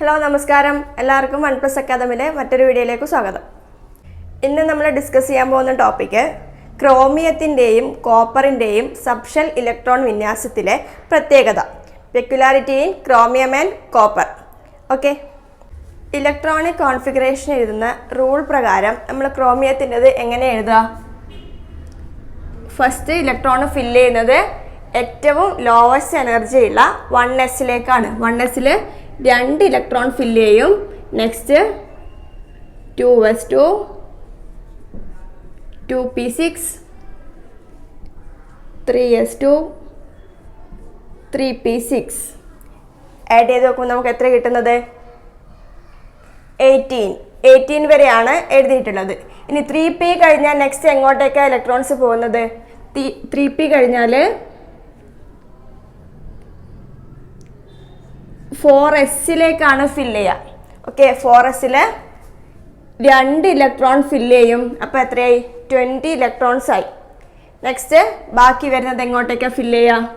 Hello നമസ്കാരം. എല്ലാവർക്കും one plus അക്കാദമിയിലെ മറ്റൊരു വീഡിയോയിലേക്ക് സ്വാഗതം. ഇന്ന് നമ്മൾ ഡിസ്കസ് ചെയ്യാൻ പോകുന്ന ടോപ്പിക്ക് ക്രോമിയത്തിന്റെയും കോപ്പറിന്റെയും സബ്ഷൽ ഇലക്ട്രോൺ വിന്യാസത്തിലെ പ്രത്യേകത. Peculiarity in chromium and copper okay electronic configuration എഴുതുന്ന റൂൾ പ്രകാരം നമ്മൾ ക്രോമിയത്തിന്റെത് എങ്ങനെ എഴുതുക? ഫസ്റ്റ് ഇലക്ട്രോൺ ഫില്ല് ചെയ്യുന്നത് ഏറ്റവും ലോവസ്റ്റ് എനർജിയുള്ള വൺ എസിലേക്കാണ് വൺ എസിൽ രണ്ട് ഇലക്ട്രോൺ ഫില്ല് ചെയ്യും. Next two s two two p six three s two three p six add ചെയ്ത് നോക്കുമ്പോൾ നമുക്ക് എത്ര കിട്ടുന്നത്? എയ്റ്റീൻ എയ്റ്റീൻ വരെയാണ് എഴുതിയിട്ടുള്ളത്. ഇനി ത്രീ പി കഴിഞ്ഞാൽ നെക്സ്റ്റ് എങ്ങോട്ടേക്കാണ് ഇലക്ട്രോൺസ് പോകുന്നത്? ത്രീ പി കഴിഞ്ഞാൽ ഫോർ എസിലേക്കാണ് ഫില്ല് ചെയ്യുക. ഓക്കെ ഫോർ എസിൽ രണ്ട് ഇലക്ട്രോൺ ഫില്ല് ചെയ്യും. അപ്പോൾ എത്രയായി? ട്വന്റി ഇലക്ട്രോൺസ് ആയി. നെക്സ്റ്റ് ബാക്കി വരുന്നത് എങ്ങോട്ടേക്കാണ് ഫില്ല് ചെയ്യുക?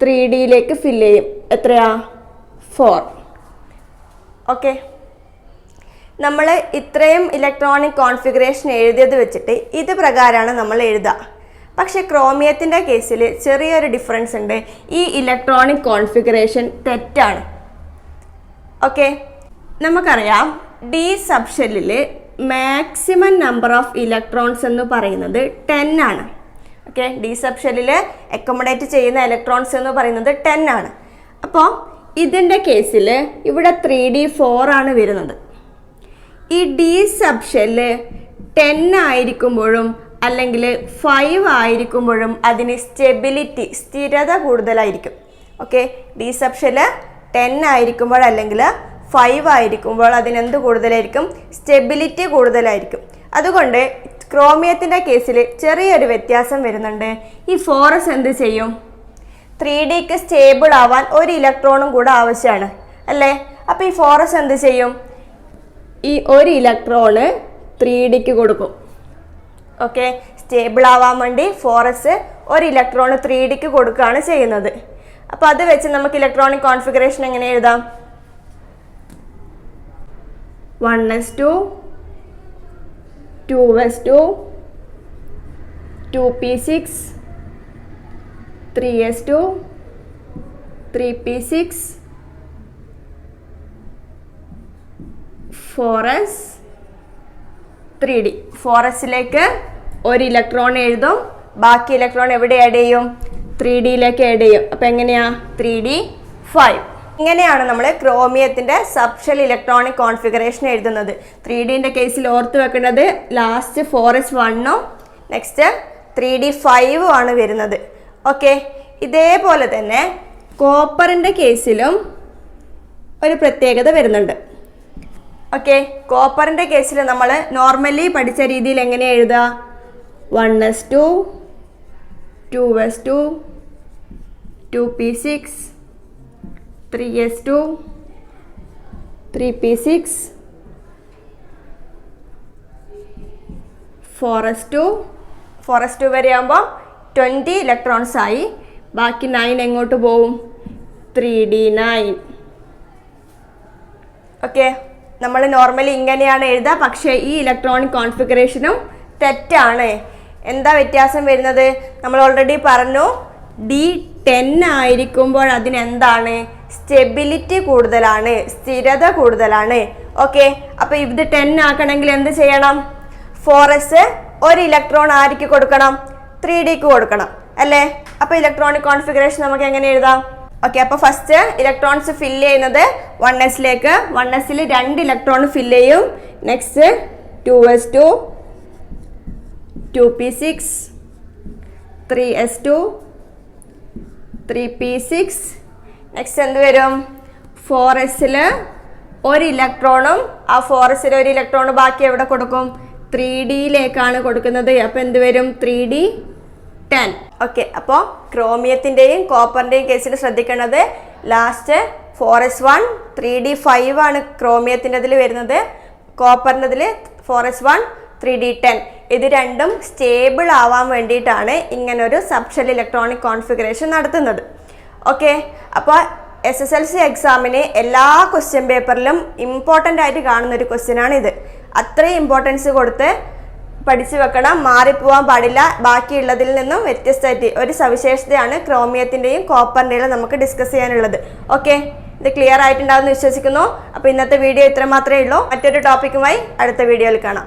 ത്രീ ഡിയിലേക്ക് ഫില്ല് ചെയ്യും. എത്രയാ? ഫോർ ഓക്കെ നമ്മൾ ഇത്രയും ഇലക്ട്രോണിക് കോൺഫിഗറേഷൻ എഴുതിയത് വെച്ചിട്ട് ഇത് പ്രകാരമാണ് നമ്മൾ എഴുതുക. പക്ഷേ ക്രോമിയത്തിന്റെ കേസിൽ ചെറിയൊരു ഡിഫറൻസ് ഉണ്ട്. ഈ ഇലക്ട്രോണിക് കോൺഫിഗറേഷൻ തെറ്റാണ്. ഓക്കെ നമുക്കറിയാം ഡി സബ്ഷെല്ലിൽ മാക്സിമം നമ്പർ ഓഫ് ഇലക്ട്രോൺസ് എന്ന് പറയുന്നത് ടെൻ ആണ്. ഓക്കെ ഡി സബ്ഷെല്ലിൽ അക്കോമഡേറ്റ് ചെയ്യുന്ന ഇലക്ട്രോൺസ് എന്ന് പറയുന്നത് ടെൻ ആണ്. അപ്പോൾ ഇതിന്റെ കേസിൽ ഇവിടെ ത്രീ ഡി ഫോർ ആണ് വരുന്നത്. ഈ ഡി സബ്ഷെല്ല് ടെൻ ആയിരിക്കുമ്പോഴും അല്ലെങ്കിൽ ഫൈവ് ആയിരിക്കുമ്പോഴും അതിന് സ്റ്റെബിലിറ്റി സ്ഥിരത കൂടുതലായിരിക്കും. ഓക്കെ ഡി സബ്ഷെല്ല് ടെൻ ആയിരിക്കുമ്പോൾ അല്ലെങ്കിൽ ഫൈവ് ആയിരിക്കുമ്പോൾ അതിനെന്ത് കൂടുതലായിരിക്കും? സ്റ്റെബിലിറ്റി കൂടുതലായിരിക്കും. അതുകൊണ്ട് ക്രോമിയത്തിന്റെ കേസിൽ ചെറിയൊരു വ്യത്യാസം വരുന്നുണ്ട്. ഈ ഫോറസ് എന്ത് ചെയ്യും? ത്രീ ഡിക്ക് സ്റ്റേബിൾ ആവാൻ ഒരു ഇലക്ട്രോണും കൂടെ ആവശ്യമാണ്. അല്ലേ? അപ്പോൾ ഈ ഫോറസ് എന്ത് ചെയ്യും? ഈ ഒരു ഇലക്ട്രോണ് ത്രീ ഡിക്ക് കൊടുക്കും. ഓക്കെ? സ്റ്റേബിൾ ആവാൻ വേണ്ടി ഫോറസ് ഒരു ഇലക്ട്രോൺ ത്രീ ഡിക്ക് കൊടുക്കുകയാണ് ചെയ്യുന്നത്. അപ്പോൾ അത് വെച്ച് നമുക്ക് ഇലക്ട്രോണിക് കോൺഫിഗറേഷൻ എങ്ങനെ എഴുതാം? One s two two s two two p six three s two three p six four s three d four എസിലേക്ക് ഒരു ഇലക്ട്രോൺ എഴുതും. ബാക്കി ഇലക്ട്രോൺ എവിടെ ആഡ് ചെയ്യും? ത്രീ ഡിയിലേക്ക് ആഡ് ചെയ്യും. അപ്പം എങ്ങനെയാ? ത്രീ ഡി ഫൈവ് ഇങ്ങനെയാണ് നമ്മൾ ക്രോമിയത്തിന്റെ സബ്ഷൽ ഇലക്ട്രോണിക് കോൺഫിഗറേഷൻ എഴുതുന്നത്. ത്രീ ഡീന്റെ കേസിൽ ഓർത്ത് വെക്കേണ്ടത് ലാസ്റ്റ് എസ് വണ്ണും നെക്സ്റ്റ് ത്രീ ഡി ഫൈവും ആണ് വരുന്നത്. ഓക്കെ ഇതേപോലെ തന്നെ കോപ്പറിന്റെ കേസിലും ഒരു പ്രത്യേകത വരുന്നുണ്ട്. ഓക്കെ കോപ്പറിന്റെ കേസിൽ നമ്മൾ നോർമലി പഠിച്ച രീതിയിൽ എങ്ങനെ എഴുതുക? One s two two s two two p six three s two three p six four s two four s two വരെ ആകുമ്പോൾ ട്വന്റി ഇലക്ട്രോൺസ് ആയി. ബാക്കി നയൻ എങ്ങോട്ട് പോവും? ത്രീ ഡി നയൻ ഓക്കെ നമ്മൾ നോർമലി ഇങ്ങനെയാണ് എഴുതുക പക്ഷേ ഈ ഇലക്ട്രോണിക് കോൺഫിഗറേഷനും തെറ്റാണ്. എന്താ വ്യത്യാസം വരുന്നത്? നമ്മൾ ഓൾറെഡി പറഞ്ഞു ഡി ടെൻ ആയിരിക്കുമ്പോൾ അതിനെന്താണ്? സ്റ്റെബിലിറ്റി കൂടുതലാണ് സ്ഥിരത കൂടുതലാണ്. ഓക്കെ അപ്പോൾ ഇത് ടെൻ ആക്കണമെങ്കിൽ എന്ത് ചെയ്യണം? ഫോർ എസ് ഒരു ഇലക്ട്രോൺ ആർക്ക് കൊടുക്കണം? ത്രീ ഡിക്ക് കൊടുക്കണം അല്ലേ? അപ്പോൾ ഇലക്ട്രോണിക് കോൺഫിഗറേഷൻ നമുക്ക് എങ്ങനെ എഴുതാം? ഓക്കെ അപ്പോൾ ഫസ്റ്റ് ഇലക്ട്രോൺസ് ഫില്ല് ചെയ്യുന്നത് വൺ എസിലേക്ക് വൺ എസിൽ രണ്ട് ഇലക്ട്രോൺ ഫില്ല് ചെയ്യും. Next two s two two p six three s two three p six next എന്ത് വരും? ഫോർ എസിൽ ഒരു ഇലക്ട്രോണും ആ ഫോർ എസിൽ ഒരു ഇലക്ട്രോൺ ബാക്കി എവിടെ കൊടുക്കും? ത്രീ ഡിയിലേക്കാണ് കൊടുക്കുന്നത്. അപ്പോൾ എന്ത് വരും? Three D ten. ഓക്കെ അപ്പോൾ ക്രോമിയത്തിന്റെയും കോപ്പറിന്റെയും കേസിൽ ശ്രദ്ധിക്കേണ്ടത് last four s one three d five ആണ് ക്രോമിയത്തിന്റെ അതിൽ വരുന്നത്. കോപ്പറിന്റെ അതിൽ four s one three d ten. ഇത് രണ്ടും സ്റ്റേബിൾ ആവാൻ വേണ്ടിയിട്ടാണ് ഇങ്ങനൊരു സബ്ഷൽ ഇലക്ട്രോണിക് കോൺഫിഗറേഷൻ നടത്തുന്നത്. ഓക്കെ അപ്പോൾ എസ് എസ് എൽ സി എക്സാമിന് എല്ലാ ക്വസ്റ്റ്യൻ പേപ്പറിലും ഇമ്പോർട്ടന്റ് ആയിട്ട് കാണുന്ന ഒരു ക്വസ്റ്റ്യനാണ് ഇത് അത്രയും ഇമ്പോർട്ടൻസ് കൊടുത്ത് പഠിച്ചു വെക്കണം മാറിപ്പോവാൻ പാടില്ല. ബാക്കിയുള്ളതിൽ നിന്നും വ്യത്യസ്തമായിട്ട് ഒരു സവിശേഷതയാണ് ക്രോമിയത്തിന്റെയും കോപ്പറിന്റെയും നമുക്ക് ഡിസ്കസ് ചെയ്യാനുള്ളത്. ഓക്കെ ഇത് ക്ലിയർ ആയിട്ടുണ്ടാവുമെന്ന് വിശ്വസിക്കുന്നു. അപ്പോൾ ഇന്നത്തെ വീഡിയോ ഇത്ര മാത്രമേ ഉള്ളൂ. മറ്റൊരു ടോപ്പിക്കുമായി അടുത്ത വീഡിയോയിൽ കാണാം.